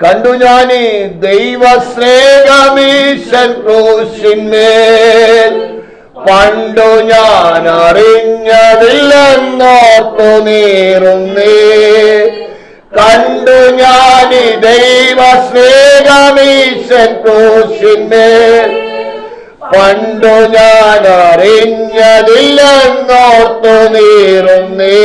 കണ്ടു ഞാൻ ദൈവ സ്നേഹമീശൻ ക്രൂശിന്മേൽ പണ്ടു ഞാൻ അറിഞ്ഞതില്ലെന്നോർത്തു നീറുന്നേ. കണ്ടു ഞാൻ ദൈവ സ്നേഹമീശൻ ക്രൂശിന്മേൽ പണ്ടു ഞാൻ അറിഞ്ഞതില്ലെന്നോർത്തു നീറുന്നേ.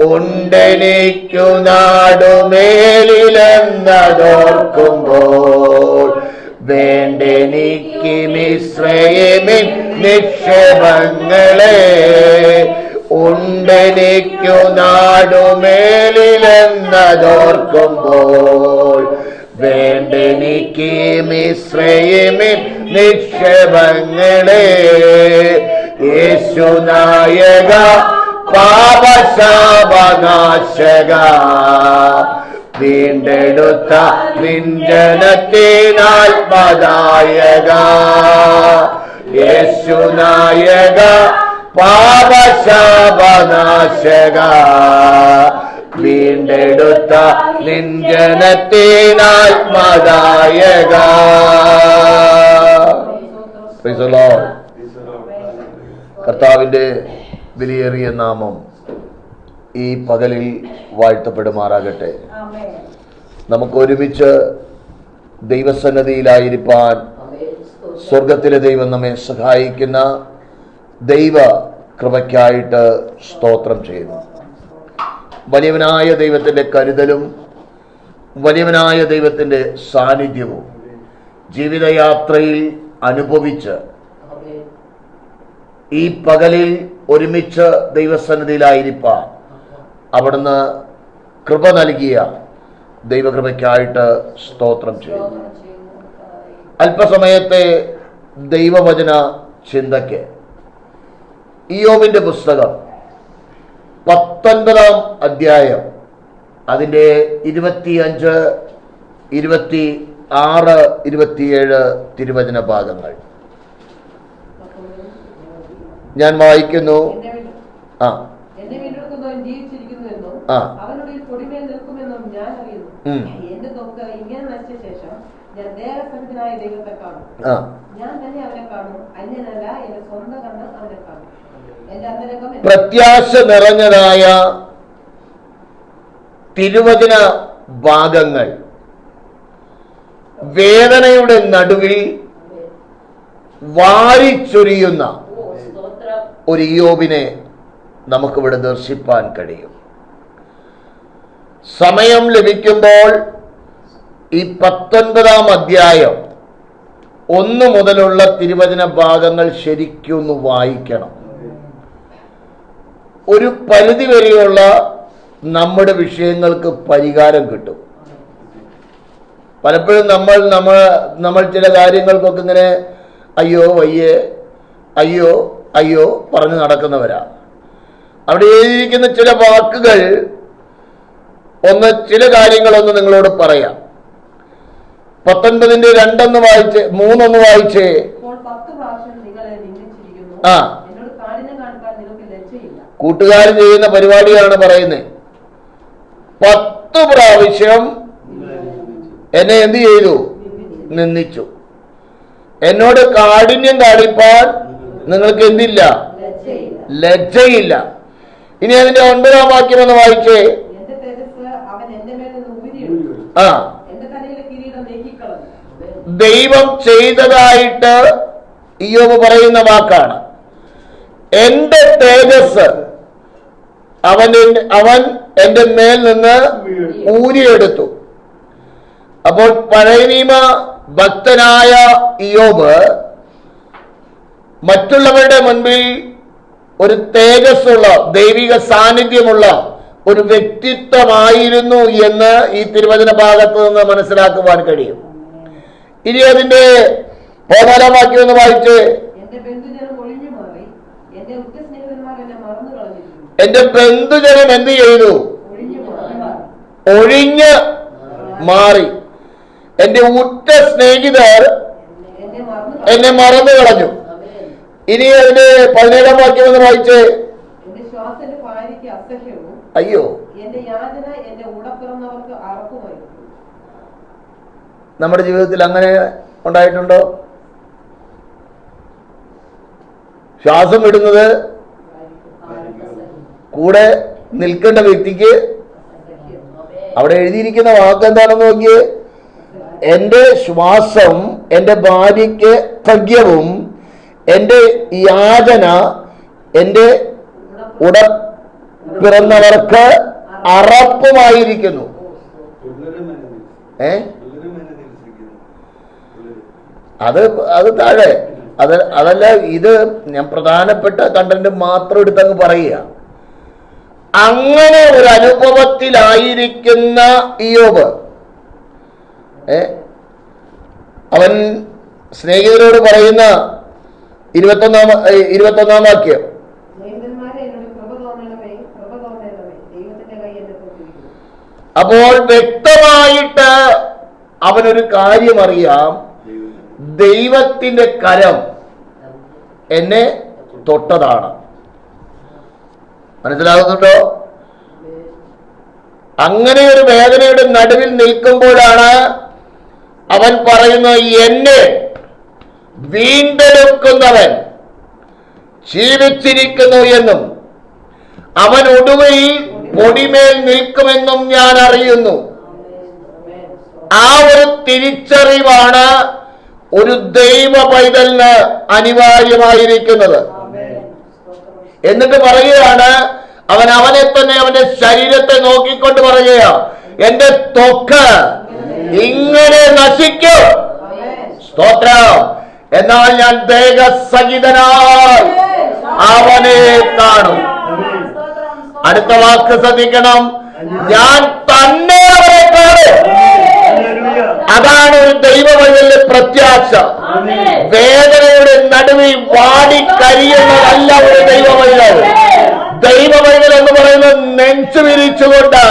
ഉണ്ടെനിക്കു നാടുമേലിലെന്നതോർക്കുമ്പോൾ വേണ്ടെനിക്ക് മിശ്രയമിൻ നിക്ഷേപങ്ങളെ. ഉണ്ടെനിക്കു നാടുമേലിലെന്നതോർക്കുമ്പോൾ വേണ്ടെനിക്ക് മിശ്രയമിൻ നിക്ഷേപങ്ങളെ. യേശുനായക പാപശാപനാശക. വീണ്ടെടുത്ത നിഞ്ജനത്തിനാത്മദായക യേശുനായക പാപശാപനാശക. വീണ്ടെടുത്ത the Lord. കർത്താവിന്റെ വിലയേറിയ നാമം ഈ പകലിൽ വാഴ്ത്തപ്പെടുമാറാകട്ടെ. നമുക്ക് ഒരുമിച്ച് ദൈവസന്നതിയിലായിരിക്കാൻ സ്വർഗത്തിലെ ദൈവം നമ്മെ സഹായിക്കുന്ന ദൈവ കൃപയ്ക്കായിട്ട് സ്തോത്രം ചെയ്യുന്നു. വലിയവനായ ദൈവത്തിന്റെ കരുതലും വലിയവനായ ദൈവത്തിന്റെ സാന്നിധ്യവും ജീവിതയാത്രയിൽ അനുഭവിച്ച് ഈ പകലിൽ ഒരുമിച്ച് ദൈവസന്നിധിയിലായിരിക്കാം. അവിടുന്ന് കൃപ നൽകിയ ദൈവകൃപയ്ക്കായിട്ട് സ്തോത്രം ചെയ്യുന്നു. അല്പസമയത്തെ ദൈവവചന ചിന്തയ്ക്ക്. ഇയോബിന്റെ പുസ്തകം പത്തൊൻപതാം അധ്യായം അതിന്റെ ഇരുപത്തിയഞ്ച് ഇരുപത്തി ആറ് ഇരുപത്തിയേഴ് തിരുവചന ഭാഗങ്ങൾ. ഞാൻ വായിക്കുന്നു. ആ. ആ. പ്രത്യാശ നിറഞ്ഞതായ തിരുവചന ഭാഗങ്ങൾ. വേദനയുടെ നടുവിൽ വാരിച്ചൊരിയുന്ന. ഒരു യോബിനെ നമുക്കിവിടെ ദർശിപ്പാൻ കഴിയും. സമയം ലഭിക്കുമ്പോൾ ഈ പത്തൊൻപതാം അധ്യായം ഒന്ന് മുതലുള്ള തിരുവചന ഭാഗങ്ങൾ ശരിക്കൊന്ന് വായിക്കണം. ഒരു പരിധി വരെയുള്ള നമ്മുടെ വിഷയങ്ങൾക്ക് പരിഹാരം കിട്ടും. പലപ്പോഴും നമ്മൾ നമ്മൾ നമ്മൾ ചില കാര്യങ്ങൾക്കൊക്കെ ഇങ്ങനെ അയ്യോ വയ്യേ അയ്യോ അയ്യോ പറഞ്ഞു നടക്കുന്നവരാ. അവിടെ എഴുതിയിരിക്കുന്ന ചില വാക്കുകൾ ഒന്ന് ചില കാര്യങ്ങളൊന്ന് നിങ്ങളോട് പറയാം. പത്തൊൻപതിന്റെ രണ്ടെന്ന് വായിച്ച് മൂന്നൊന്ന് വായിച്ചേ. ആ. കൂട്ടുകാരൻ ചെയ്യുന്ന പരിപാടിയാണ് പറയുന്നത് പത്ത് പ്രാവശ്യം എന്നെ എന്ത് ചെയ്തു? നിന്ദിച്ചു. എന്നോട് കാഠിന്യം കാണിപ്പാൻ നിങ്ങൾക്ക് എന്തില്ല ലജ്ജയില്ല. ഇനി അതിന്റെ ഒൻപതാം വാക്യം ഒന്ന് വായിച്ചേ. ആ. ദൈവം ചെയ്തതായിട്ട് ഇയോബ് പറയുന്ന വാക്കാണ്. എന്റെ തേജസ് അവൻ അവൻ എന്റെ മേൽ നിന്ന് ഊരിയെടുത്തു. അപ്പോൾ പഴയ നിയമ ഭക്തനായ ഇയോബ് മറ്റുള്ളവരുടെ മുൻപിൽ ഒരു തേജസ്സുള്ള ദൈവിക സാന്നിധ്യമുള്ള ഒരു വ്യക്തിത്വമായിരുന്നു എന്ന് ഈ തിരുവചന ഭാഗത്ത് നിന്ന് മനസ്സിലാക്കുവാൻ കഴിയും. ഇനി അതിന്റെ പതിനാലാം വാക്യം ഒന്ന് വായിച്ച് എന്റെ ബന്ധുജനം എന്ത് ചെയ്തു? ഒഴിഞ്ഞു മാറി. എന്റെ ഉറ്റ സ്നേഹിതർ എന്നെ മറന്നു കളഞ്ഞു. ഇനി അതിന്റെ പതിനേഴാം വാക്യം എന്ന് വായിച്ചേ അയ്യോ. നമ്മുടെ ജീവിതത്തിൽ അങ്ങനെ ഉണ്ടായിട്ടുണ്ടോ? ശ്വാസം വിടുന്നത് കൂടെ നിൽക്കേണ്ട വ്യക്തിക്ക് അവിടെ എഴുതിയിരിക്കുന്ന വാക്ക് എന്താണെന്ന് നോക്കിയേ? എന്റെ ശ്വാസം എന്റെ ഭാര്യയ്ക്ക് ഭഗ്യവും എന്റെ യാചന എന്റെ ഉട പിറന്നവർക്ക് അറപ്പുമായിരിക്കുന്നു. ഏ? അത് അത് താഴെ. അത് അതല്ല ഇത് ഞാൻ പ്രധാനപ്പെട്ട കണ്ടന്റ് മാത്രം എടുത്തങ്ങ് പറയുക. അങ്ങനെ ഒരു അനുഭവത്തിലായിരിക്കുന്ന ഇയോബ് ഏ? അവൻ സ്നേഹിതരോട് പറയുന്ന ഇരുപത്തൊന്നാം ഇരുപത്തൊന്നാം വാക്യം. അപ്പോൾ വ്യക്തമായിട്ട് അവനൊരു കാര്യം അറിയാം. ദൈവത്തിന്റെ കരം എന്നെ തൊട്ടതാണ്. മനസ്സിലാകുന്നുണ്ടോ? അങ്ങനെ ഒരു വേദനയുടെ നടുവിൽ നിൽക്കുമ്പോഴാണ് അവൻ പറയുന്നത് എന്നെ വീണ്ടെടുക്കുന്നവൻ ജീവിച്ചിരിക്കുന്നു എന്നും അവൻ ഒടുവിൽ പൊടിമേൽ നിൽക്കുമെന്നും ഞാൻ അറിയുന്നു. ആ ഒരു തിരിച്ചറിവാണ് ഒരു ദൈവ പൈതലിന് അനിവാര്യമായിരിക്കുന്നത്. എന്നിട്ട് പറയുകയാണ് അവൻ അവനെ തന്നെ അവന്റെ ശരീരത്തെ നോക്കിക്കൊണ്ട് പറയുക എന്റെ തൊക്ക് ഇങ്ങനെ നശിക്കും. സ്തോത്രം. എന്നാൽ ഞാൻ ദേഹസഹിതനായി അവനെ കാണും. അടുത്ത വാക്ക് ശ്രദ്ധിക്കണം. ഞാൻ തന്നെ അവനെ കാണും. അതാണ് ഒരു ദൈവവഴിയിലെ പ്രത്യാശ. വേദനയുടെ നടുവിൽ വാടി കരിയുന്നതല്ല ഒരു ദൈവവൈതൽ ദൈവവൈതൽ എന്ന് പറയുന്നത് നെഞ്ചു വിരിച്ചുകൊണ്ട്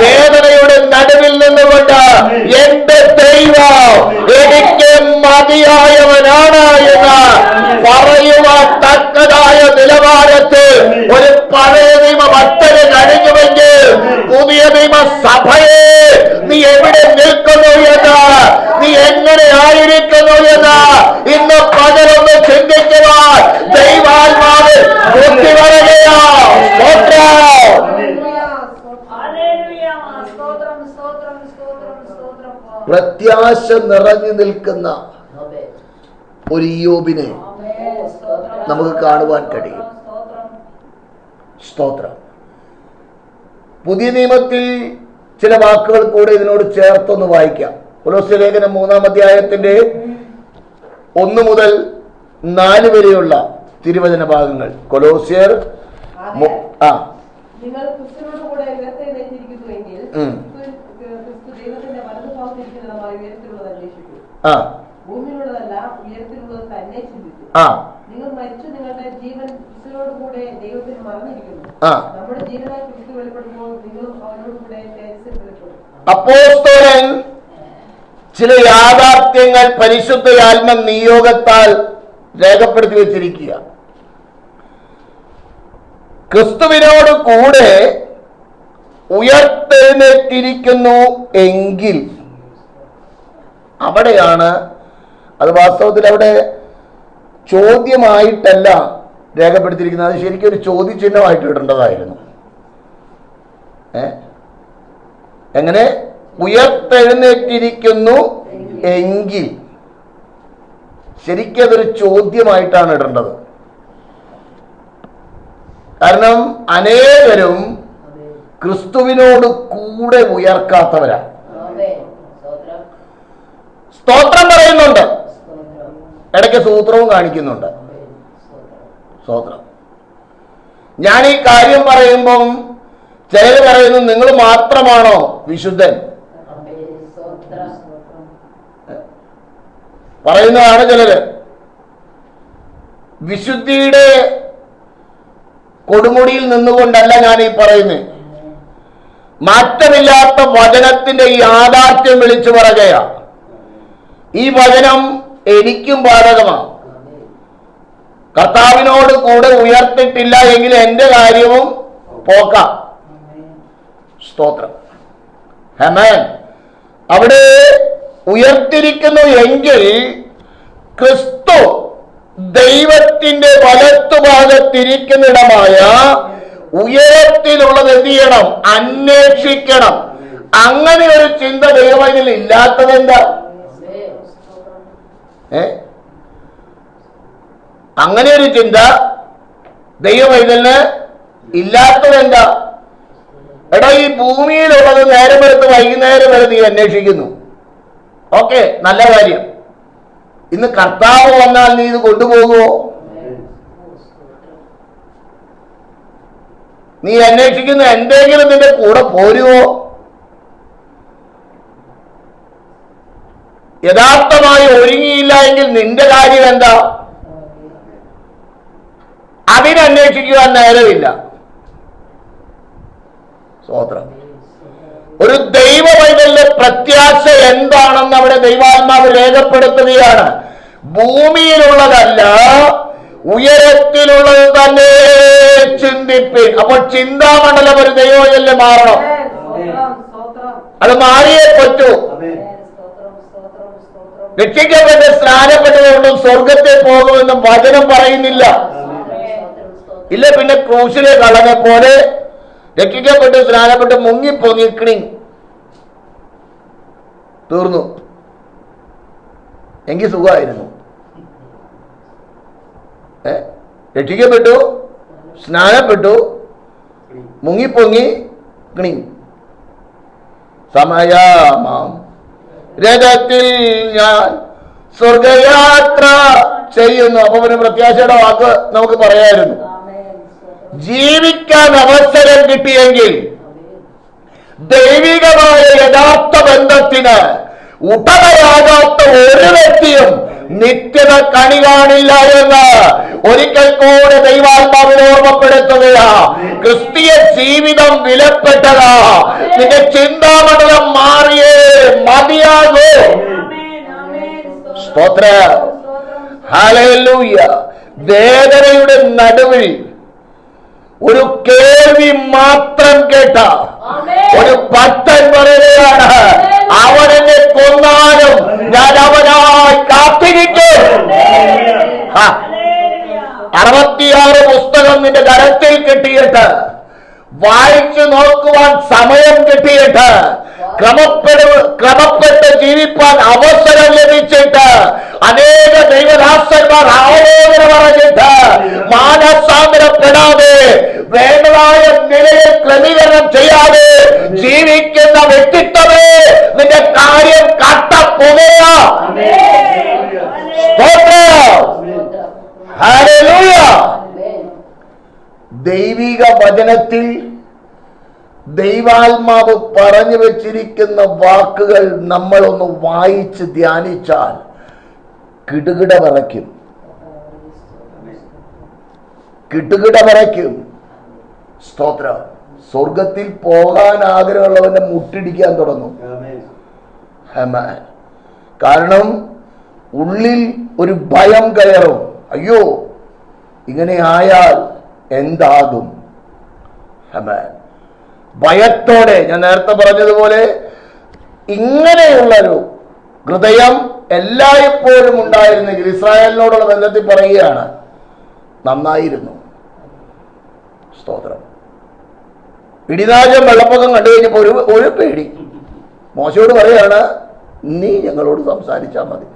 വേദനയുടെ നടുവിൽ നിന്നുകൊണ്ട് എന്റെ ദൈവം എനിക്ക് മതിയായവനാണ് എന്ന് പറയുവാൻ തക്കതായ നിലവാരത്തിൽ ഒരു പഴയ നിയമ ഭക്തന് കഴിഞ്ഞുവെങ്കിൽ പുതിയ നിയമ സഭയെ നീ എവിടെ നിൽക്കുന്നു എന്ന് നീ എങ്ങനെ ആയിരിക്കുന്നു എന്ന് ഇന്ന് പകരൊന്ന് ചിന്തിക്കുവാൻ ദൈവാത്മാവ് ബുദ്ധി പറയുകയാ സ്തോത്രം. സ്തോത്രം സ്തോത്രം സ്തോത്രം സ്തോത്രം പ്രത്യാശ നിറഞ്ഞു നിൽക്കുന്ന ഒരു യോബിനെ നമുക്ക് കാണുവാൻ കഴിയും. സ്തോത്രം. പുതിയ നിയമത്തിൽ ചില വാക്കുകൾ കൂടെ ഇതിനോട് ചേർത്തൊന്ന് വായിക്കാം. പുലോസ്യ ലേഖനം മൂന്നാം അധ്യായത്തിന്റെ ഒന്ന് മുതൽ നാല് വരെയുള്ള തിരുവചന ഭാഗങ്ങൾ. കൊലോസ്യർ ആ. ആ. ആ. വെളിപ്പെടും. അപ്പോസ്തോലൻ ചില യാഥാർത്ഥ്യങ്ങൾ പരിശുദ്ധ ആത്മ നിയോഗത്താൽ രേഖപ്പെടുത്തി വെച്ചിരിക്കുക. ക്രിസ്തുവിനോട് കൂടെ ഉയർത്തെഴുന്നേറ്റിരിക്കുന്നു എങ്കിൽ അവിടെയാണ് അത് വാസ്തവത്തിൽ അവിടെ ചോദ്യമായിട്ടല്ല രേഖപ്പെടുത്തിയിരിക്കുന്നത്. അത് ശരിക്കും ഒരു ചോദ്യചിഹ്നമായിട്ട് ഇടേണ്ടതായിരുന്നു. ഏ? എങ്ങനെ? ഉയർത്തെഴുന്നേറ്റിരിക്കുന്നു എങ്കിൽ. ശരിക്കും അതൊരു ചോദ്യമായിട്ടാണ് ഇടേണ്ടത്. കാരണം അനേകരും ക്രിസ്തുവിനോട് കൂടെ ഉയർക്കാത്തവരാ. സ്തോത്രം പറയുന്നുണ്ട്. ഇടയ്ക്ക് സൂത്രവും കാണിക്കുന്നുണ്ട്. സ്വോത്രം ഞാൻ ഈ കാര്യം പറയുമ്പം ചിലർ പറയുന്നു നിങ്ങൾ മാത്രമാണോ വിശുദ്ധൻ? പറയുന്നതാണ് ചിലര്. വിശുദ്ധിയുടെ കൊടുമുടിയിൽ നിന്നുകൊണ്ടല്ല ഞാൻ ഈ പറയുന്നത് മാറ്റമില്ലാത്ത വചനത്തിന്റെ ഈ യാഥാർത്ഥ്യം വിളിച്ചു പറയുകയാ. ഈ വചനം എനിക്കും ബാധകമാണ് കർത്താവിനോട് കൂടെ ഉയർത്തിട്ടില്ല എങ്കിൽ എന്റെ കാര്യവും പോക്കാം. സ്തോത്രം. ഹെമാൻ അവിടെ ഉയർത്തിരിക്കുന്നു എങ്കിൽ ക്രിസ്തു ദൈവത്തിന്റെ വലത്തുഭാഗത്തിരിക്കുന്നിടമായ ഉയരത്തിലുള്ളത് എന്ത് ചെയ്യണം? അന്വേഷിക്കണം. അങ്ങനെ ഒരു ചിന്ത ദൈവത്തിൽ ഇല്ലാത്തതെന്താ? ഏ അങ്ങനെ ഒരു ചിന്ത ദൈവമൈതലിന് ഇല്ലാത്തതെന്താ എടാ ഈ ഭൂമിയിലുള്ളത് നേരം എടുത്ത് വൈകുന്നേരം വരെ നീ അന്വേഷിക്കുന്നു. ഓക്കെ നല്ല കാര്യം. ഇന്ന് കർത്താവ് വന്നാൽ നീ ഇത് കൊണ്ടുപോകുമോ നീ അന്വേഷിക്കുന്ന എന്തെങ്കിലും നിന്റെ കൂടെ പോരുമോ യഥാർത്ഥമായി ഒരുങ്ങിയില്ല എങ്കിൽ നിന്റെ കാര്യം എന്താ? അതിനന്വേഷിക്കുവാൻ നേരമില്ല. സ്വോത്രം ഒരു ദൈവ വൈതലിന്റെ പ്രത്യാശ എന്താണെന്ന് അവിടെ ദൈവാത്മാവ് രേഖപ്പെടുത്തുകയാണ്. ഭൂമിയിലുള്ളതല്ല ഉയരത്തിലുള്ളത് തന്നെ ചിന്തിപ്പിൻ. അപ്പോൾ ചിന്താമണ്ഡലം ഒരു ദൈവമല്ലേ മാറണം. അത്. മാറിയേ പറ്റൂ. രക്ഷിക്കപ്പെട്ട് സ്നാനപ്പെട്ടതുകൊണ്ടും സ്വർഗത്തെ പോകുമെന്നും വചനം പറയുന്നില്ല. ഇല്ല പിന്നെ ക്രൂശിലെ കള്ളനെ പോലെ രക്ഷിക്കപ്പെട്ട് സ്നാനപ്പെട്ട് മുങ്ങിപ്പോങ്ങി കിണി തീർന്നു. എങ്കിൽ സുഖമായിരുന്നു. ഏ? രക്ഷിക്കപ്പെട്ടു സ്നാനപ്പെട്ടു മുങ്ങിപ്പൊങ്ങി കിണി സമയമാം. രഥത്തിൽ ഞാൻ സ്വർഗയാത്ര ചെയ്യുന്നു. അപ്പൊ പിന്നെ പ്രത്യാശയുടെ വാക്ക് നമുക്ക് പറയായിരുന്നു. ജീവിക്കാൻ അവസരം കിട്ടിയെങ്കിൽ ദൈവികമായ യഥാർത്ഥ ബന്ധത്തിന് ഉടമയാകാത്ത ഒരു വ്യക്തിയും നിത്യത കണി കാണില്ല എന്ന് ഒരിക്കൽ കൂടെ ദൈവാത്മാവിനെ ഓർമ്മപ്പെടുത്തുകയാ. ക്രിസ്തീയ ജീവിതം വിലപ്പെട്ടതാ. നിന്റെ ചിന്താമണ്ഡലം മാറിയേ മതിയാകൂ. സ്തോത്ര. വേദനയുടെ നടുവിൽ ഒരു കേൾവി മാത്രം കേട്ട. ഒരു ഭക്തൻ പറയുകയാണ് അവൻ എന്നെ കൊന്നാലും ഞാൻ അവനായി കാത്തിരിക്കും അറുപത്തിയാറ് പുസ്തകം നിന്റെ കരത്തിൽ കിട്ടിയിട്ട് വായിച്ചു നോക്കുവാൻ സമയം കിട്ടിയിട്ട് ക്രമപ്പെടു ക്രമപ്പെട്ട് ജീവിപ്പാൻ അവസരം ലഭിച്ചിട്ട് അനേക ദൈവദാസന്മാർ ആലോചന പറഞ്ഞിട്ട് മാനസാന്തരപ്പെടാതെ വേണ്ടതായ നിലയിൽ ക്രമീകരണം ചെയ്യാതെ ജീവിക്കുന്ന വ്യക്തിത്വമേ നിന്റെ കാര്യം കട്ട ഹല്ലേലൂയ. ദൈവിക വചനത്തിൽ ദൈവാത്മാവ് പറഞ്ഞു വെച്ചിരിക്കുന്ന വാക്കുകൾ നമ്മളൊന്ന് വായിച്ച് ധ്യാനിച്ചാൽ കിടുകിട വിറയ്ക്കും. കിടുകിട വിറയ്ക്കും. സ്തോത്രം. സ്വർഗത്തിൽ പോകാൻ ആഗ്രഹമുള്ളവന്റെ മുട്ടിടിക്കാൻ തുടങ്ങും. ഹമാൻ കാരണം ഉള്ളിൽ ഒരു ഭയം കയറും. അയ്യോ ഇങ്ങനെ ആയാൽ എന്താകും? ഹമാൻ ഭയത്തോടെ ഞാൻ നേരത്തെ പറഞ്ഞതുപോലെ ഇങ്ങനെയുള്ളൊരു ഹൃദയം എല്ലായ്പ്പോഴും ഉണ്ടായിരുന്നെങ്കിൽ ഇസ്രായേലിനോടുള്ള ബന്ധത്തിൽ പറയുകയാണ് നന്നായിരുന്നു. സ്തോത്രം. പിടിനാശം വെള്ളപ്പൊക്കം കണ്ടു കഴിഞ്ഞപ്പോൾ ഒരു ഒരു പേടി. മോശയോട് പറയാണ് നീ ഞങ്ങളോട് സംസാരിച്ചാൽ മതി.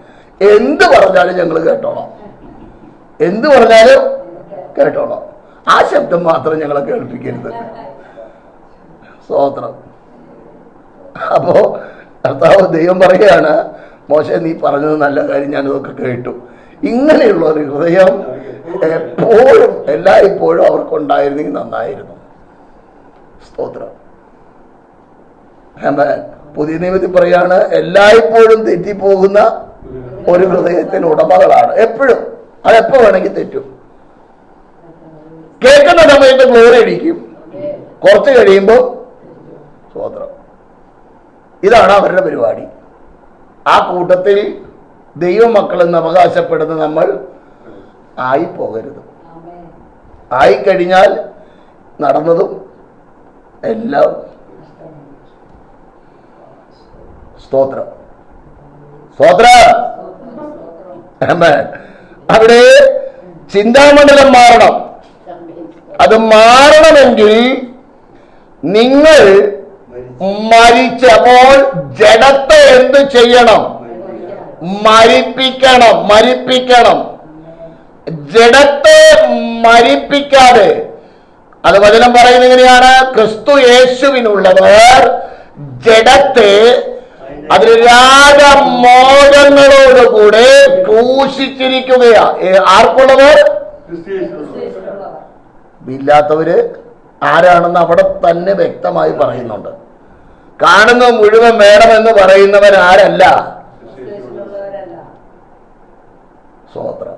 എന്ത് പറഞ്ഞാലും ഞങ്ങൾ കേട്ടോളാം. എന്ത് പറഞ്ഞാലും കേട്ടോളാം. ആ ശബ്ദം മാത്രം ഞങ്ങളെ കേൾപ്പിക്കരുത്. സ്തോത്രം. അപ്പോ കർത്താവ് ദൈവം പറയുകയാണ് മോശ നീ പറഞ്ഞത് നല്ല കാര്യം ഞാനിതൊക്കെ കേട്ടു. ഇങ്ങനെയുള്ള ഒരു ഹൃദയം എപ്പോഴും എല്ലായ്പ്പോഴും അവർക്കുണ്ടായിരുന്നെങ്കിൽ നന്നായിരുന്നു. സ്തോത്രം. പുതിയ നിയമത്തിൽ പറയാണ് എല്ലായ്പ്പോഴും തെറ്റിപ്പോകുന്ന ഒരു ഹൃദയത്തിന് ഉടമകളാണ്. എപ്പോഴും. അതെപ്പോ വേണമെങ്കിൽ തെറ്റും. കേൾക്കുന്ന സമയത്ത് ഗ്ലോറി അടിക്കും. കുറച്ച് കഴിയുമ്പോൾ സ്വതന്ത്രം ഇതാണ് അവരുടെ പരിപാടി. ആ കൂട്ടത്തിൽ ദൈവമക്കളെന്ന് അവകാശപ്പെടുന്ന നമ്മൾ ആയി പോകരുത്. ആയിക്കഴിഞ്ഞാൽ നടന്നതും എല്ലാം സ്തോത്രം. സ്തോത്രം. അവിടെ ചിന്താമണ്ഡലം മാറണം. അത് മാറണമെങ്കിൽ നിങ്ങൾ മരിച്ചപ്പോൾ ജഡത്തെ എന്ത് ചെയ്യണം? മരിപ്പിക്കണം മരിപ്പിക്കണം. ജഡത്തെ മരിപ്പിക്കാതെ. അത് വചനം പറയുന്ന എങ്ങനെയാണ്? ക്രിസ്തു യേശുവിനുള്ളവർ ജഡത്തെ അതിൽ രാജമോഹങ്ങളോടുകൂടെ ക്രൂശിച്ചിരിക്കുകയാ ക്രിസ്തുവിനുള്ളവർ. ഇല്ലാത്തവര് ആരാണെന്ന് അവിടെ തന്നെ വ്യക്തമായി പറയുന്നുണ്ട് കാണുന്ന മുഴുവൻ വേണമെന്ന് പറയുന്നവൻ ആരല്ല. സ്വോത്രം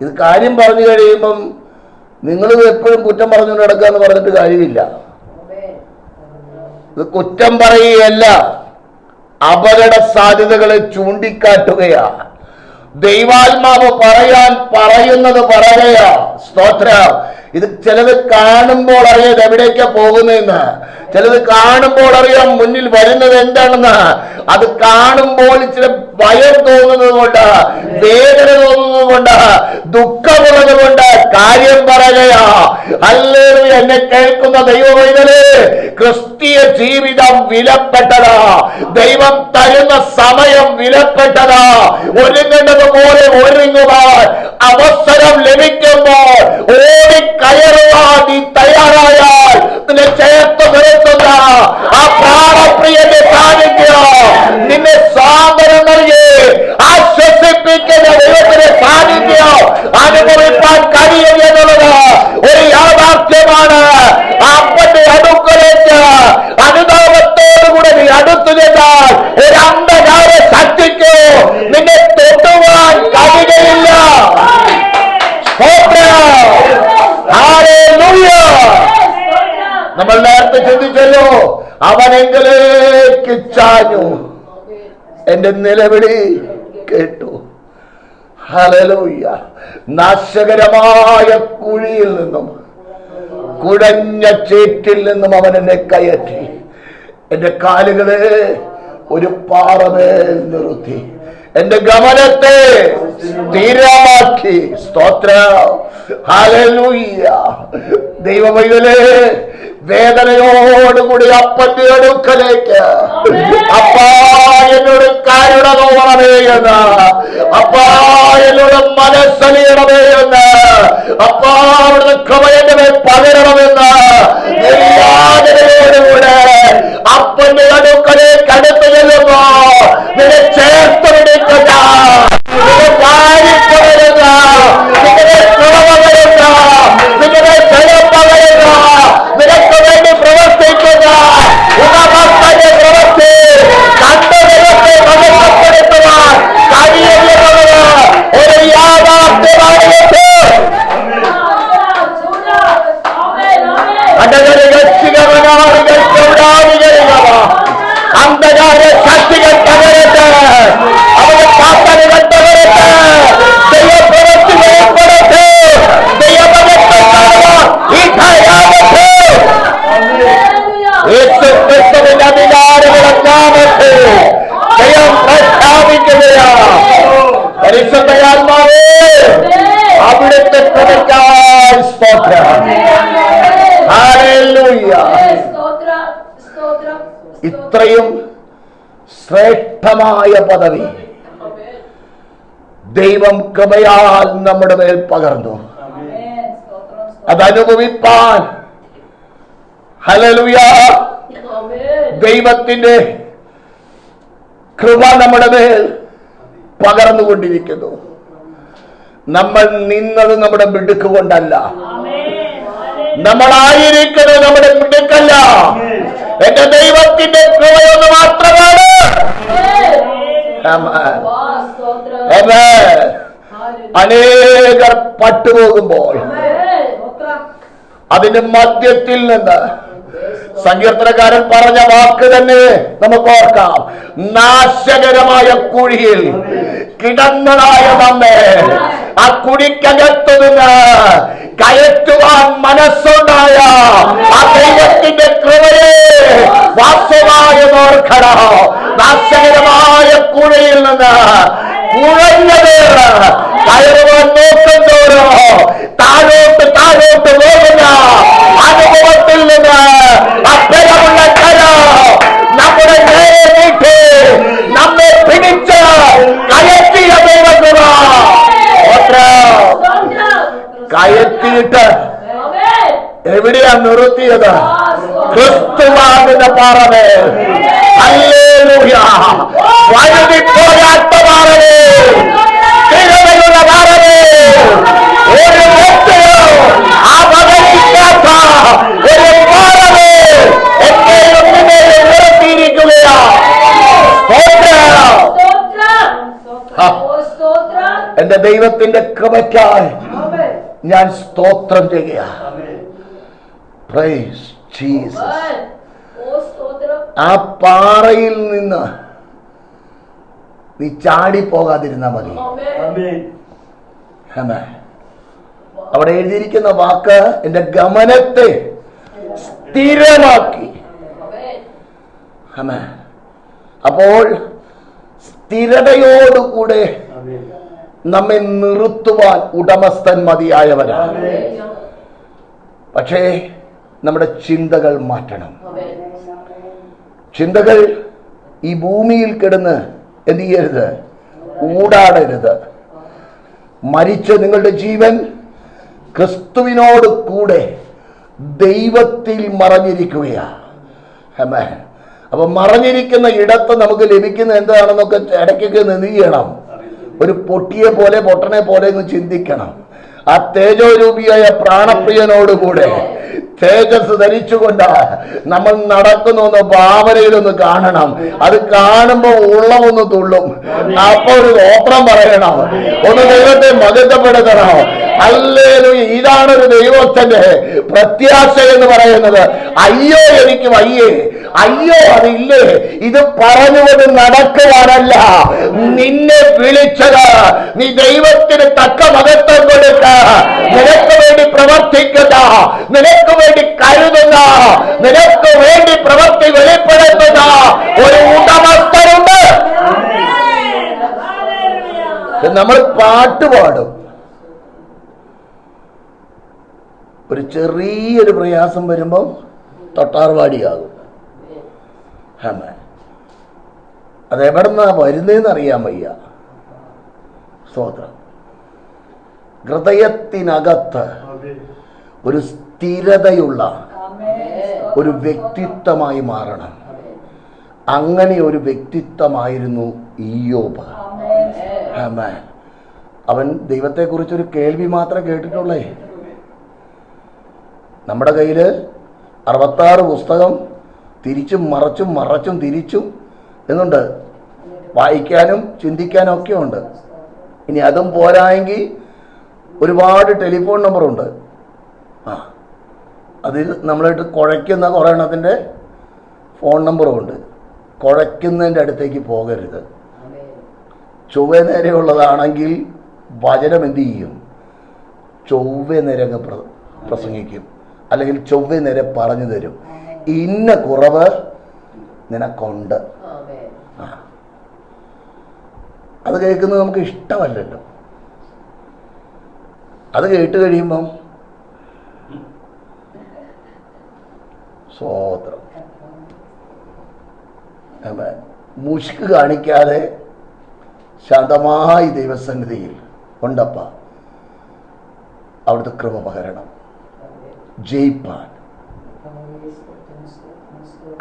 ഇത് കാര്യം പറഞ്ഞു കഴിയുമ്പം നിങ്ങൾ എപ്പോഴും കുറ്റം പറഞ്ഞുകൊണ്ട് നടക്കുക എന്ന് പറഞ്ഞിട്ട് കാര്യമില്ല. ഇത് കുറ്റം പറയുകയല്ല. അപകട സാധ്യതകളെ ചൂണ്ടിക്കാട്ടുകയാ. ദൈവാത്മാവ് പറയാൻ പറയുന്നത് പറയുകയാ. സ്തോത്ര. ഇത് ചിലത് കാണുമ്പോൾ അറിയാം എവിടേക്കാ പോകുന്നതെന്ന്. ചിലത് കാണുമ്പോൾ അറിയാം മുന്നിൽ വരുന്നത് എന്താണെന്ന്. അത് കാണുമ്പോൾ ചില ഭയം തോന്നുന്നത് കൊണ്ട് വേദന തോന്നുന്നത് കൊണ്ട് ദുഃഖമുള്ളത് കൊണ്ട് കാര്യം പറയുകയാ അല്ലേലും എന്നെ കേൾക്കുന്ന ദൈവവൈതലേ ക്രിസ്തീയ ജീവിതം വിലപ്പെട്ടതാ. ദൈവം തരുന്ന സമയം വിലപ്പെട്ടതാ. ഒരുങ്ങേണ്ടത് പോലെ ഒരുങ്ങുവാൻ അവസരം ലഭിക്കുമ്പോൾ ഓടി കയറുവാൻ നീ തയ്യാറായാൽ നിന്നെ ചേർത്ത് നിർത്തുന്ന ആ പ്രാണപ്രിയന്റെ സാന്നിധ്യം നിന്നെ സാന്ത്വനം നൽകി ആശ്വസിപ്പിക്കുന്ന ദൈവത്തിന്റെ സാന്നിധ്യം അനുഭവിപ്പാൻ കഴിയും എന്നുള്ളത് ഒരു യാഥാർത്ഥ്യമാണ് അപ്പന്റെ അടുക്കലേക്ക് അനുതാപത്തോടുകൂടെ ചെന്നാൽ ഒരു അന്ധകാര ശക്തിക്ക് നിന്നെ തൊട്ടുവാൻ കഴിയുകയില്ല. നമ്മൾ നേരത്തെ ചിന്തിച്ചല്ലോ അവനെങ്കിലേക്ക് ചാഞ്ഞു. എന്റെ നിലവിളി കേട്ടു. ഹലലോയ്യ നാശകരമായ കുഴിയിൽ നിന്നും കുഴഞ്ഞ ചേറ്റിൽ നിന്നും അവൻ എന്നെ കയറ്റി. എന്റെ കാലുകളെ ഒരു പാറമേൽ നിർത്തി. എന്റെ ഗമനത്തെ സ്ഥിരമാക്കി. സ്തോത്ര. ദൈവമൈതലേ വേദനയോടുകൂടി അപ്പന്റെ അടുക്കലേക്ക്. അപ്പാ എന്നോട് കരുണ തോന്നണമേ എന്ന്. അപ്പാ എന്നോട് മനസ്സലിയണമേ എന്ന്. അപ്പാ അവിടുന്ന് മേൽ പകരണമെന്ന് അപ്പന്റെ അടുക്കലേക്ക് അടുത്ത് പദവി. ദൈവം കൃപയാൽ നമ്മുടെ മേൽ പകർന്നു. അതനുഭവിപ്പാൻ ഹലലുയ ദൈവത്തിന്റെ കൃപ നമ്മുടെ മേൽ പകർന്നുകൊണ്ടിരിക്കുന്നു. നമ്മൾ നിന്നത് നമ്മുടെ മിടുക്ക് കൊണ്ടല്ല. നമ്മളായിരിക്കുന്നത് നമ്മുടെ മിടുക്കല്ല. എന്റെ ദൈവത്തിന്റെ കൃപയൊന്ന് മാത്രമാണ്. അനേകർ പട്ടുപോകുമ്പോൾ അതിന്റെ മധ്യത്തിൽ നിന്ന് സങ്കീർത്തനക്കാരൻ പറഞ്ഞ വാക്ക് തന്നെ നമുക്ക് ഓർക്കാം. നാശകരമായ കുഴിയിൽ കിടന്നതായ നമ്മെ. ആ കുടിക്കകത്തുനിന്ന് കയറ്റുവാൻ മനസ്സുണ്ടായ ആ ദൈവത്തിന്റെ കൃപയെ വാസ്തവായ നോർക്കട നാശകരമായ കുഴയിൽ കയറ്റിയിട്ട് എവിടെയാ നിർത്തിയത് ക്രിസ്തുവാകുന്ന പാറമേ. വഴുതി പോരാത്ത പാറമേ സ്ഥിരതയുള്ള പാറമേ. ഒരു വ്യക്തിയോ മകനില്ലാത്ത ഒരു പാറമേ. എന്നെയും നിന്നെയും നിർത്തിയിരിക്കുകയാ. എന്റെ ദൈവത്തിന്റെ കൃപയ്ക്കായി ഞാൻ സ്തോത്രം ചെയ്യുക പ്രൈസ് ജീസസ് ആ പാറയിൽ നിന്ന് നീ ചാടി പോകാതിരുന്ന മതി. ആമേൻ. അവിടെ എഴുതിയിരിക്കുന്ന വാക്ക് എന്റെ ഗമനത്തെ സ്ഥിരമാക്കി. ആമേൻ. അപ്പോൾ സ്ഥിരതയോടുകൂടെ നമ്മെ നിർത്തുവാൻ ഉടമസ്ഥൻ മതിയായവരാണ്. പക്ഷേ നമ്മുടെ ചിന്തകൾ മാറ്റണം. ചിന്തകൾ ഈ ഭൂമിയിൽ കിടന്ന് എന്ത് ചെയ്യരുത്? ഊടാടരുത്. മരിച്ച നിങ്ങളുടെ ജീവൻ ക്രിസ്തുവിനോട് കൂടെ ദൈവത്തിൽ മറഞ്ഞിരിക്കുകയാണ്. അപ്പൊ മറഞ്ഞിരിക്കുന്ന ഇടത്ത് നമുക്ക് ലഭിക്കുന്ന എന്താണെന്നൊക്കെ ഇടയ്ക്കൊക്കെ എന്ത് ചെയ്യണം? ഒരു പൊട്ടിയെ പോലെ പൊട്ടനെ പോലെ എന്ന് ചിന്തിക്കണം. ആ തേജോരൂപിയായ പ്രാണപ്രിയനോടുകൂടെ തേജസ് ധരിച്ചുകൊണ്ട് നമ്മൾ നടക്കുന്നൊന്ന് ഭാവനയിലൊന്ന് കാണണം. അത് കാണുമ്പോ ഉള്ളമൊന്ന് തുള്ളും. അപ്പൊ ഒരു ഓപ്പണം പറയണം. ഒന്ന് ദൈവത്തെ മകത്തപ്പെടുത്തണം അല്ലേലു ഇതാണ് ഒരു ദൈവത്തിന്റെ പ്രത്യാശ എന്ന് പറയുന്നത്. അയ്യോ എനിക്ക് വയ്യേ. അയ്യോ അതില്ലേ. ഇത് പറഞ്ഞുകൊണ്ട് നടക്കുവാനല്ല. നിന്നെ വിളിച്ചത് നീ ദൈവത്തിന് തക്ക മകത്വം കൊടുക്ക. നിനക്ക് വേണ്ടി പ്രവർത്തിക്കുക. നിനക്ക് വേണ്ടി കരുതുന്ന നിനക്ക് വേണ്ടി പ്രവൃത്തി വെളിപ്പെടുത്തുന്ന ഒരു ഉടമസ്ഥരുണ്ട് നമ്മൾ പാട്ട് പാടും. ഒരു ചെറിയൊരു പ്രയാസം വരുമ്പോൾ തൊട്ടാർവാടിയാകും. ആമേൻ. അതെവിടുന്നാ വരുന്നതെന്ന് അറിയാൻ വയ്യ. സ്തോത്രം. ഹൃദയത്തിനകത്ത് ഒരു സ്ഥിരതയുള്ള ഒരു വ്യക്തിത്വമായി മാറണം. അങ്ങനെ ഒരു വ്യക്തിത്വമായിരുന്നു ഈയോബ്. അവൻ ദൈവത്തെക്കുറിച്ചൊരു കേൾവി മാത്രം കേട്ടിട്ടുള്ളേ. നമ്മുടെ കയ്യിൽ അറുപത്താറ് പുസ്തകം തിരിച്ചും മറച്ചും മറച്ചും തിരിച്ചും എന്നുണ്ട്. വായിക്കാനും ചിന്തിക്കാനും ഒക്കെ ഉണ്ട് ഇനി അതും പോരായെങ്കിൽ ഒരുപാട് ടെലിഫോൺ നമ്പറുണ്ട്. ആ. അതിൽ നമ്മളായിട്ട് കുഴയ്ക്കുന്ന കുറേ എണ്ണത്തിന്റെ ഫോൺ നമ്പറും ഉണ്ട്. കുഴയ്ക്കുന്നതിന്റെ അടുത്തേക്ക് പോകരുത്. ചൊവ്വ നേരെയുള്ളതാണെങ്കിൽ വചനം എന്തു ചെയ്യും? ചൊവ്വ നേരെ അങ്ങ് പ്ര- പ്രസംഗിക്കും. അല്ലെങ്കിൽ ചൊവ്വ നേരെ പറഞ്ഞു തരും. ഇന്ന കുറവ് നിനക്കുണ്ട്. അത് കേൾക്കുന്നത് നമുക്ക് ഇഷ്ടമല്ലല്ലോ. അത് കേട്ട് കഴിയുമ്പം സ്വോത്രം. മുഷ്ക് കാണിക്കാതെ ശാന്തമായി ദൈവസന്നിധിയിൽ ഉണ്ടപ്പ അവിടുത്തെ കൃപ പകരണം ജയിപ്പാൻ.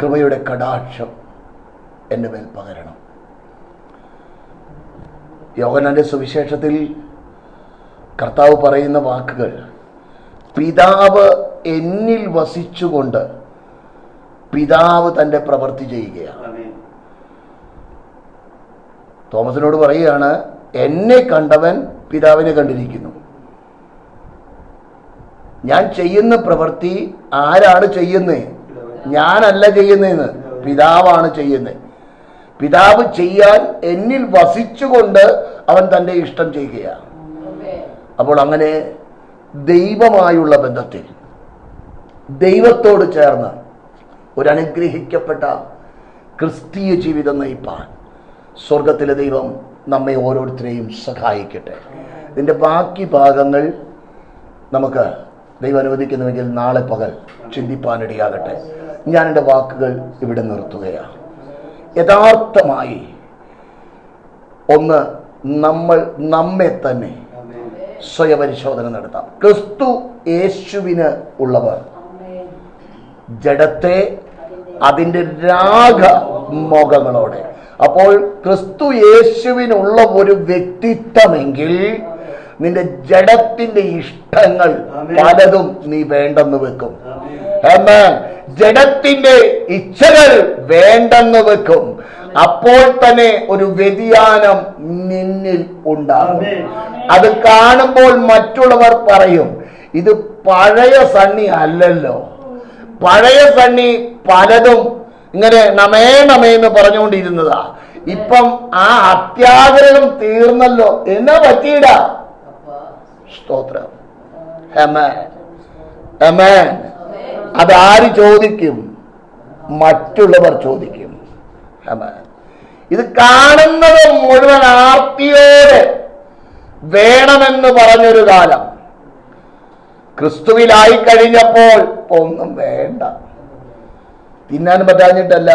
കൃപയുടെ കടാക്ഷം എന്റെ മേൽ പകരണം. യോഗനാന്റെ സുവിശേഷത്തിൽ കർത്താവ് പറയുന്ന വാക്കുകൾ പിതാവ് എന്നിൽ വസിച്ചുകൊണ്ട് പിതാവ് തന്റെ പ്രവൃത്തി ചെയ്യുകയാണ്. തോമസിനോട് പറയുകയാണ് എന്നെ കണ്ടവൻ പിതാവിനെ കണ്ടിരിക്കുന്നു. ഞാൻ ചെയ്യുന്ന പ്രവൃത്തി ആരാണ് ചെയ്യുന്നത് ഞാനല്ല ചെയ്യുന്നതെന്ന് പിതാവാണ് ചെയ്യുന്നത് പിതാവ് ചെയ്യാൻ എന്നിൽ വസിച്ചുകൊണ്ട് അവൻ തന്റെ ഇഷ്ടം ചെയ്യുകയാണ്. അപ്പോൾ അങ്ങനെ ദൈവമായുള്ള ബന്ധത്തിൽ ദൈവത്തോട് ചേർന്ന് ഒരു അനുഗ്രഹിക്കപ്പെട്ട ക്രിസ്തീയ ജീവിതം നയിപ്പാൻ സ്വർഗത്തിലെ ദൈവം നമ്മെ ഓരോരുത്തരെയും സഹായിക്കട്ടെ. ഇതിന്റെ ബാക്കി ഭാഗങ്ങൾ നമുക്ക് ദൈവം അനുവദിക്കുന്നുവെങ്കിൽ നാളെ പകൽ ചിന്തിപ്പാനിടയാകട്ടെ. ഞാൻ എന്റെ വാക്കുകൾ ഇവിടെ നിർത്തുകയാണ്. യഥാർത്ഥമായി ഒന്ന് നമ്മൾ നമ്മെ തന്നെ സ്വയപരിശോധന നടത്താം. ക്രിസ്തു യേശുവിന് ഉള്ളവർ ജഡത്തെ അതിന്റെ രാഗ മുഖങ്ങളോടെ അപ്പോൾ ക്രിസ്തു യേശുവിനുള്ള ഒരു വ്യക്തിത്വമെങ്കിൽ നിന്റെ ജഡത്തിന്റെ ഇഷ്ടങ്ങൾ പലതും നീ വേണ്ടെന്ന് വെക്കും. എന്നാൽ ജഡത്തിന്റെ ഇച്ഛകൾ വേണ്ടെന്ന് വെക്കും. അപ്പോൾ തന്നെ ഒരു വ്യതിയാനം നിന്നിൽ ഉണ്ടാകും. അത് കാണുമ്പോൾ മറ്റുള്ളവർ പറയും ഇത് പഴയ സണ്ണി അല്ലല്ലോ. പഴയ സണ്ണി പലതും ഇങ്ങനെ നമേ നമേ എന്ന് പറഞ്ഞുകൊണ്ടിരുന്നതാ. ഇപ്പം ആ അത്യാഗ്രഹം തീർന്നല്ലോ. എന്നാ പറ്റിയിട? സ്തോത്രം. അതാര് ചോദിക്കും? മറ്റുള്ളവർ ചോദിക്കും. ഇത് കാണുന്നത് മുഴുവൻ ആർത്തിയോടെ വേണമെന്ന് പറഞ്ഞൊരു കാലം. ക്രിസ്തുവിലായി കഴിഞ്ഞപ്പോൾ ഒന്നും വേണ്ട. തിന്നാൻ പറ്റാഞ്ഞിട്ടല്ല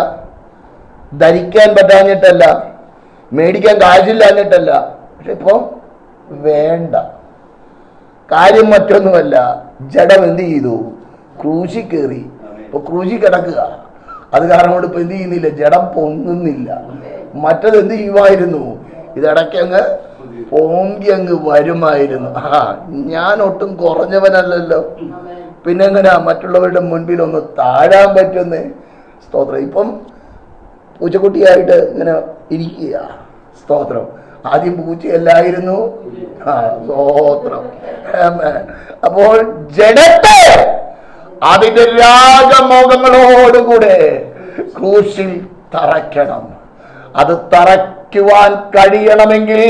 ധരിക്കാൻ പറ്റാഞ്ഞിട്ടല്ല മേടിക്കാൻ കാശില്ലാഞ്ഞിട്ടല്ല. പക്ഷെ ഇപ്പം വേണ്ട. കാര്യം മറ്റൊന്നുമല്ല ജഡം എന്ത് ചെയ്തു? ക്രൂശി കയറി. ഇപ്പൊ ക്രൂശി കിടക്കുക. അത് കാരണം കൊണ്ട് ഇപ്പൊ എന്ത് ചെയ്യുന്നില്ല ജഡം പൊങ്ങുന്നില്ല. മറ്റത് എന്ത് ചെയ്യുമായിരുന്നു? ഇതിടയ്ക്ക് അങ്ങ് പൊങ്കി അങ്ങ് വരുമായിരുന്നു. ആ ഞാൻ ഒട്ടും കുറഞ്ഞവനല്ലല്ലോ. പിന്നെ എങ്ങനെയാ മറ്റുള്ളവരുടെ മുൻപിൽ ഒന്ന് താഴാൻ പറ്റുന്ന സ്തോത്രം. ഇപ്പം പൂച്ചക്കുട്ടിയായിട്ട് ഇങ്ങനെ ഇരിക്കുക സ്തോത്രം. ആദ്യം പൂച്ചയല്ലായിരുന്നു. ആ സ്തോത്രം. അപ്പോൾ ജഡത്തെ അതിന്റെ രാഗമോഹങ്ങളോടുകൂടെ ക്രൂശിൽ തറയ്ക്കണം. അത് തറയ്ക്കുവാൻ കഴിയണമെങ്കിൽ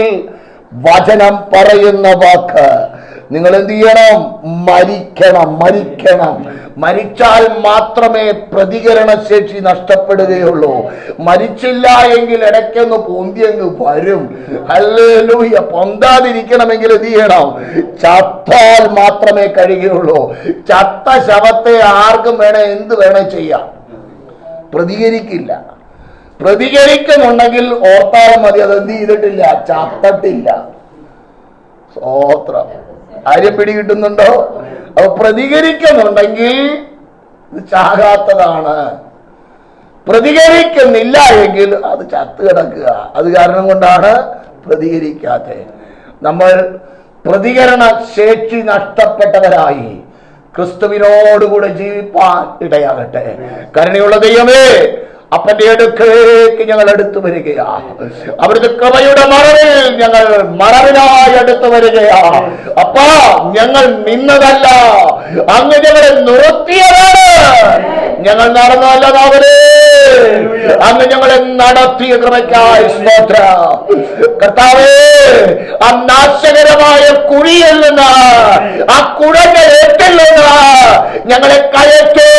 വചനം പറയുന്ന വാക്ക് നിങ്ങൾ എന്ത് ചെയ്യണം മരിക്കണം മരിക്കണം. മരിച്ചാൽ മാത്രമേ പ്രതികരണ ശേഷി നഷ്ടപ്പെടുകയുള്ളൂ. മരിച്ചില്ല എങ്കിൽ ഇടയ്ക്കൊന്ന് പൊന്തിയങ്ങ് വരും. ഹല്ലേലൂയ പൊന്താതിരിക്കണമെങ്കിൽ എന്ത് ചെയ്യണം? ചത്താൽ മാത്രമേ കഴിയുള്ളൂ. ചത്ത ശവത്തെ ആർക്കും വേണേ എന്ത് വേണേ ചെയ്യാം. പ്രതികരിക്കില്ല. പ്രതികരിക്കുന്നുണ്ടെങ്കിൽ ഓർത്താൽ മതി അത് എന്ത് ചെയ്തിട്ടില്ല? ചത്തട്ടില്ല. സ്തോത്രം. ആര്യം പിടികിട്ടുന്നുണ്ടോ അപ്പൊ പ്രതികരിക്കുന്നുണ്ടെങ്കിൽ ഇത് ചാകാത്തതാണ്. പ്രതികരിക്കുന്നില്ല എങ്കിൽ അത് ചത്ത് കിടക്കുക. അത് കാരണം കൊണ്ടാണ് പ്രതികരിക്കാത്തത് നമ്മൾ പ്രതികരണ ശേഷി നഷ്ടപ്പെട്ടവരായി ക്രിസ്തുവിനോടുകൂടെ ജീവിപ്പാൻ ഇടയാകട്ടെ. കരുണയുള്ള ദൈവമേ അപ്പന്റെ അടുക്കലേക്ക് ഞങ്ങൾ അടുത്തു വരികയാ. അവിടുത്തെ കൃപയുടെ മറവിൽ ഞങ്ങൾ മറവിനായി അടുത്തു വരികയാ. അപ്പാ ഞങ്ങൾ നിന്നതല്ല. അങ്ങ് ഞങ്ങളെ നിർത്തിയതാണ്. ഞങ്ങൾ നടന്നല്ലതാവരെ അങ്ങ് ഞങ്ങളെ നടത്തിയ കൃപയ്ക്കായി സ്തോത്ര. കർത്താവേ ആ നാശകരമായ കുഴിയിൽ നിന്ന് ആ കുഴഞ്ഞ ഏറ്റിൽ നിന്ന് ഞങ്ങളെ കയറ്റി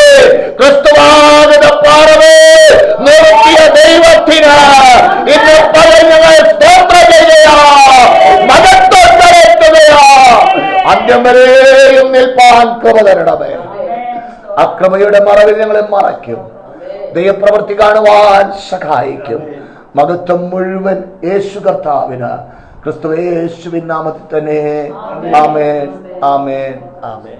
ക്രിസ്തുവാകുന്ന പാറവേ നിർത്തിയ ദൈവത്തിന്. ഇന്ന് ഞങ്ങൾ സ്തോത്ര ചെയ്യുകയാ അന്ത്യം വരെയും നിൽപ്പാൻ കൃപ തരണമേ അക്രമയുടെ മറവിൽ ഞങ്ങളെ മറയ്ക്കും. ദൈവപ്രവൃത്തി കാണുവാൻ സഹായിക്കും. മകത്വം മുഴുവൻ യേശു കർത്താവിന്. ക്രിസ്തു യേശുവിൻ നാമത്തിൽ തന്നെ. ആമേൻ. ആമേൻ. ആമേൻ.